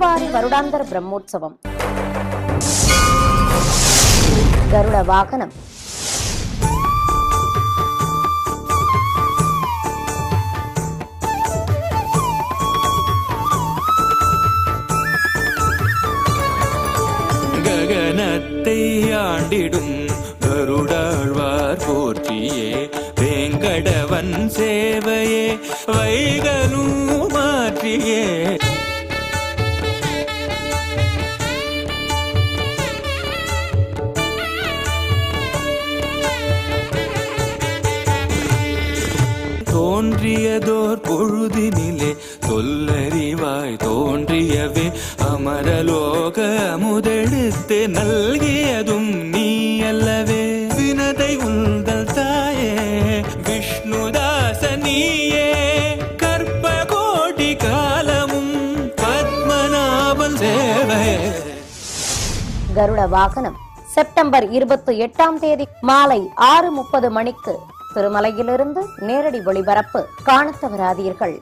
ஸ்ரீவாரி வருடாந்தர பிரம்மோற்சவம். கருட வாகனம். ககனத்தை ஆண்டிடும் கருடாழ்வார் போற்றியே வேங்கடவன் சேவையே வைகனு மாற்றியே. தோன்றியதோர் பொழுதினிலே சொல்லறிவாய் தோன்றியவே அமரலோக அமுதெடுத்து நல்கியதும் நீ அல்லவே வினதை உந்தல் தாயே விஷ்ணுதாச நீயே. கற்ப கோடி காலமும் பத்மநாபன் சேவையே கருட வாகனம் செப்டம்பர் இருபத்தி எட்டாம் தேதி மாலை ஆறு முப்பது மணிக்கு திருமலையிலிருந்து நேரடி ஒளிபரப்பு காணத்தவராதீர்கள்